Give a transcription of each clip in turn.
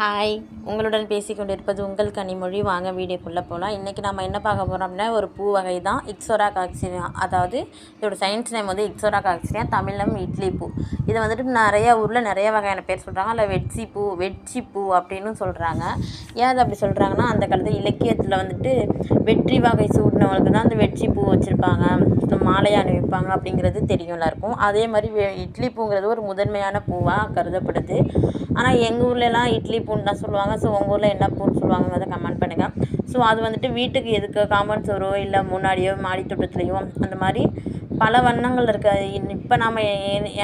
Hi உங்களுடன் பேசிக்கொண்டிருப்பது உங்கள் கனிமொழி. வாங்க வீடியோக்குள்ளே போகலாம் இன்றைக்கி நம்ம என்ன பார்க்க போகிறோம் அப்படின்னா ஒரு பூ வகை தான் இக்ஸோரா காக்சினியா அதாவது இதோட சயின்ஸ் நேம் வந்து இக்ஸோரா காக்சினியா தமிழம் இட்லி பூ. இதை வந்துட்டு நிறைய ஊரில் நிறைய வகையான பேர் சொல்கிறாங்க இல்லை வெட்சி பூ வெட்சி பூ அப்படின்னு சொல்கிறாங்க ஏன் அது அப்படி சொல்கிறாங்கன்னா அந்த காலத்தில் இலக்கியத்தில் வந்துட்டு வெற்றி வகை சூடினவங்களுக்கு தான் அந்த வெற்றி பூ வச்சுருப்பாங்க. மாலை அணிவிப்பாங்க அப்படிங்கிறது தெரியும் எல்லாருக்கும். அதே மாதிரி வெ- இட்லி பூங்கிறது ஒரு முதன்மையான பூவாக கருதப்படுது. ஆனால் எங்கள் ஊர்லலாம் இட்லி பூன்னு தான் சொல்லுவாங்க. ஸோ உங்கள் ஊரில் என்ன பூன்னு சொல்லுவாங்கிறத கமெண்ட் பண்ணுங்கள் ஸோ அது வந்துட்டு வீட்டுக்கு எதுக்கு காமன் சோறோ இல்லை முன்னாடியோ மாடி தோட்டத்துலேயோ அந்த மாதிரி பல வண்ணங்கள் இருக்குது இப்போ நம்ம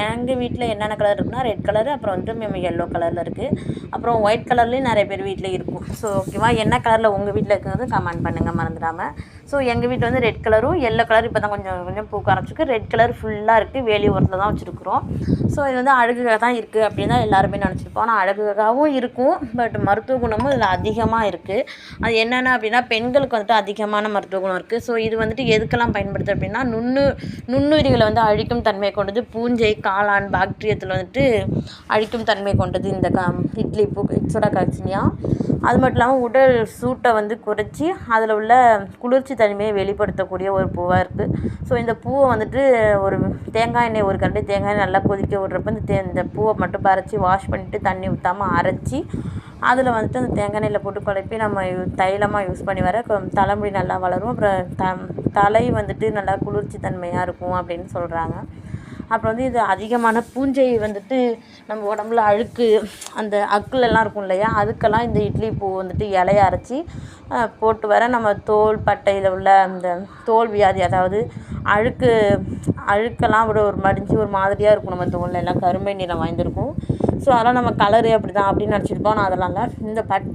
எங்கள் வீட்டில் என்னென்ன கலர் இருக்குன்னா ரெட் கலர் அப்புறம் வந்துட்டு மேம் எல்லோ கலரில் இருக்குது அப்புறம் ஒயிட் கலர்லேயும் நிறைய பேர் வீட்டில் இருக்கும். ஸோ ஓகேவா என்ன கலரில் உங்கள் வீட்டில் இருக்குங்கிறது கமெண்ட் பண்ணுங்கள் மறந்துடாமல் ஸோ எங்கள் வீட்டில் வந்து ரெட் கலரும் எல்லோ கலர் இப்போ தான் கொஞ்சம் கொஞ்சம் பூக்க ஆரம்பிச்சிருக்கு. ரெட் கலர் ஃபுல்லாக இருக்குது வேலி ஓரத்தில் தான் வச்சுருக்குறோம். ஸோ இது வந்து அழகுக்காக தான் இருக்குது அப்படின்னு தான் எல்லாருமே நினச்சிருப்போம். ஆனால் அழகுக்காகவும் இருக்கும். பட் மருத்துவ குணமும் இதில் அதிகமாக இருக்குது அது என்னென்ன அப்படின்னா பெண்களுக்கு வந்துட்டு அதிகமான மருத்துவ குணம் இருக்குது ஸோ இது வந்துட்டு எதுக்கெல்லாம் பயன்படுது அப்படின்னா நுண்ணு நுண்ணுயிரிகளை வந்து அழிக்கும் தன்மை கொண்டது. பூஞ்சை காளான் பாக்டீரியத்தில் வந்துட்டு அழிக்கும் தன்மை கொண்டது. இந்த க இட்லி பூ இட்ஸோடா காக்சினியா அது மட்டும் இல்லாமல் உடல் சூட்டை வந்து குறைச்சி அதில் உள்ள குளிர்ச்சி தன்மையை வெளிப்படுத்தக்கூடிய ஒரு பூவாக இருக்குது ஸோ இந்த பூவை வந்துட்டு ஒரு தேங்காய் எண்ணெய் ஒரு கரண்டி தேங்காய் எண்ணெய் நல்லா கொதிக்க விட்றப்ப இந்த தே இந்த பூவை மட்டும் பறச்சு வாஷ் பண்ணிவிட்டு தண்ணி ஊற்றாமல் அரைச்சி அதில் வந்துட்டு அந்த தேங்காய் எண்ணெயில் போட்டு குழப்பி நம்ம தைலமாக யூஸ் பண்ணி வர தலைமுடி நல்லா வளரும். அப்புறம் த தலை வந்துட்டு நல்லா குளிர்ச்சி தன்மையாக இருக்கும் அப்படின்னு சொல்கிறாங்க அப்புறம் வந்து இது அதிகமான பூஞ்சை வந்துட்டு நம்ம உடம்புல அழுக்கு அந்த அக்குலெல்லாம் இருக்கும் இல்லையா? அதுக்கெல்லாம் இந்த இட்லி பூ வந்துட்டு இலைய அரைச்சி போட்டு வர நம்ம தோல் பட்டையில் உள்ள அந்த தோல் வியாதி அதாவது அழுக்கு அழுக்கெல்லாம் விட ஒரு மடிஞ்சு ஒரு மாதிரியாக இருக்கும் நம்ம தோல்ல. எல்லாம் கருமை நிறம் வாய்ந்திருக்கும். ஸோ அதெல்லாம் நம்ம கலரு அப்படி தான் அப்படின்னு நினச்சிருப்போம். ஆனால் அதெல்லாம் இல்லை. இந்த பட்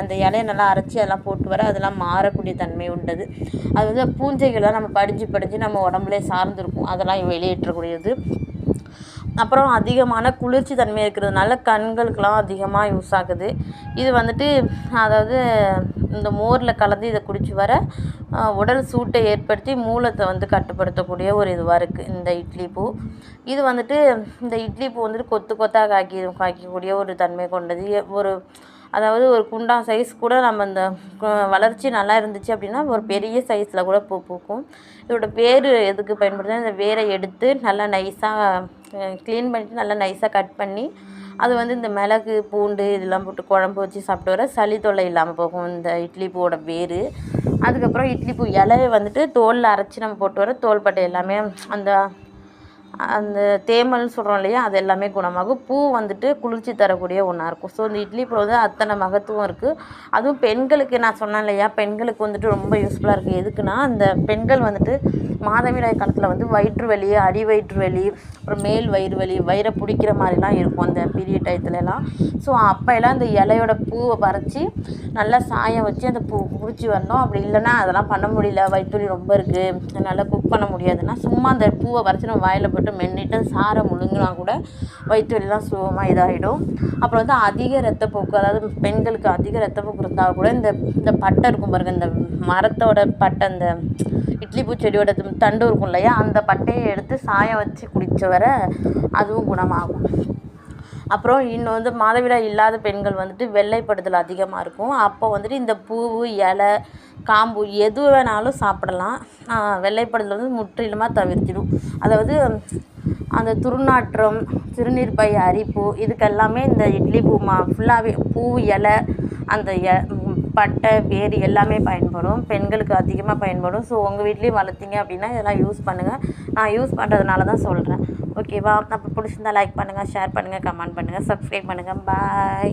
அந்த இலையை நல்லா அரைச்சி அதெல்லாம் போட்டு வர அதெல்லாம் மாறக்கூடிய தன்மை உண்டது. அது வந்து பூஞ்சைகள்லாம் நம்ம படிஞ்சு படிஞ்சு நம்ம உடம்புலே சார்ந்திருக்கும். அதெல்லாம் வெளியேற்றக்கூடியது. அப்புறம் அதிகமான குளிர்ச்சி தன்மை இருக்கிறதுனால கண்களுக்கெலாம் அதிகமாக யூஸ் ஆகுது. இது வந்துட்டு அதாவது இந்த மோரில் கலந்து இதை குடிச்சு வர உடல் சூட்டை ஏற்படுத்தி மூலத்தை வந்து கட்டுப்படுத்தக்கூடிய ஒரு இதுவாக இருக்குது இந்த இட்லி பூ. இது வந்துட்டு இந்த இட்லி பூ வந்துட்டு கொத்து கொத்தாக காக்கி காய்க்கக்கூடிய ஒரு தன்மை கொண்டது. ஒரு அதாவது ஒரு குண்டா சைஸ் கூட நம்ம இந்த வளர்ச்சி நல்லா இருந்துச்சு அப்படின்னா ஒரு பெரிய சைஸில் கூட பூ பூக்கும். இதோட வேர் எதுக்கு பயன்படுதுன்னா இந்த வேரை எடுத்து நல்லா நைஸாக க்ளீன் பண்ணிவிட்டு நல்லா நைஸாக கட் பண்ணி அது வந்து இந்த மிளகு பூண்டு இதெல்லாம் போட்டு குழம்பு வச்சு சாப்பிட்டு வர சளி தொல்லை இல்லாமல் போகும். இந்த இட்லி பூவோட வேர் அதுக்கப்புறம் இட்லி பூ இலையை வந்துட்டு தோலில் அரைச்சி நம்ம போட்டு வர தோல்பட்டை எல்லாமே அந்த அந்த தேமல்னு சொல்கிறோம் இல்லையா அது எல்லாமே குணமாகும். பூ வந்துட்டு குளிர்ச்சி தரக்கூடிய ஒன்றா இருக்கும். ஸோ இந்த இட்லி பூ வந்து அத்தனை மகத்துவம் இருக்குது அதுவும் பெண்களுக்கு நான் சொன்னேன் இல்லையா பெண்களுக்கு வந்துட்டு ரொம்ப யூஸ்ஃபுல்லாக இருக்குது எதுக்குன்னா அந்த பெண்கள் வந்துட்டு மாதவிடாய் காலத்தில் வந்து வயிற்று வலி அடி வயிற்று வலி அப்புறம் மேல் வயிறு வலி வயிறை பிடிக்கிற மாதிரிலாம் இருக்கும் அந்த பீரியட் டயத்துலலாம் ஸோ அப்போ இந்த இலையோட பூவை பறித்து நல்லா சாயம் வச்சு அந்த பூ குடிச்சு வந்தோம் அப்படி இல்லைன்னா அதெல்லாம் பண்ண முடியல. வயிற்று வலி ரொம்ப இருக்குது என்னால் குக் பண்ண முடியாதுன்னா சும்மா அந்த பூவை பறித்து நம்ம வாயில் போட்டு மென்னிட்டு சாரை முழுங்கினா கூட வயிற்று வலிலாம் சுகமாக இதாகிடும் அப்புறம் வந்து அதிக ரத்தப்போக்கு அதாவது பெண்களுக்கு அதிக ரத்தப்போக்கு இருந்தால் கூட இந்த இந்த பட்டை இருக்கும் பாருங்க இந்த மரத்தோட பட்டை அந்த இட்லி பூச்செடியோட தண்டு இருக்கும் இல்லையா அந்த பட்டையை எடுத்து சாயம் வச்சு குடித்த வர அதுவும் குணமாகும். அப்புறம் இன்னும் வந்து மாதவிடாய் இல்லாத பெண்கள் வந்துட்டு வெள்ளைப்படுதல் அதிகமாக இருக்கும். அப்போ வந்துட்டு இந்த பூவு இலை காம்பு எது வேணாலும் சாப்பிடலாம். வெள்ளைப்படுதல் வந்து முற்றிலுமாக தவிர்த்திடும் அதாவது அந்த துர்நாற்றம் சிறுநீர் பை அரிப்பு இதுக்கெல்லாமே இந்த இட்லி பூ மா ஃபுல்லாகவே பூ இலை அந்த எ- பட்டை வேர் எல்லாமே பயன்படும். பெண்களுக்கு அதிகமாக பயன்படும். ஸோ உங்கள் வீட்லேயும் வளர்த்தீங்க அப்படின்னா இதெல்லாம் யூஸ் பண்ணுங்கள் நான் யூஸ் பண்ணுறதுனால தான் சொல்கிறேன் ஓகேவா? அப்போ பிடிச்சிருந்தா லைக் பண்ணுங்கள் ஷேர் பண்ணுங்கள் கமெண்ட் பண்ணுங்கள் சப்ஸ்கிரைப் பண்ணுங்கள் பாய்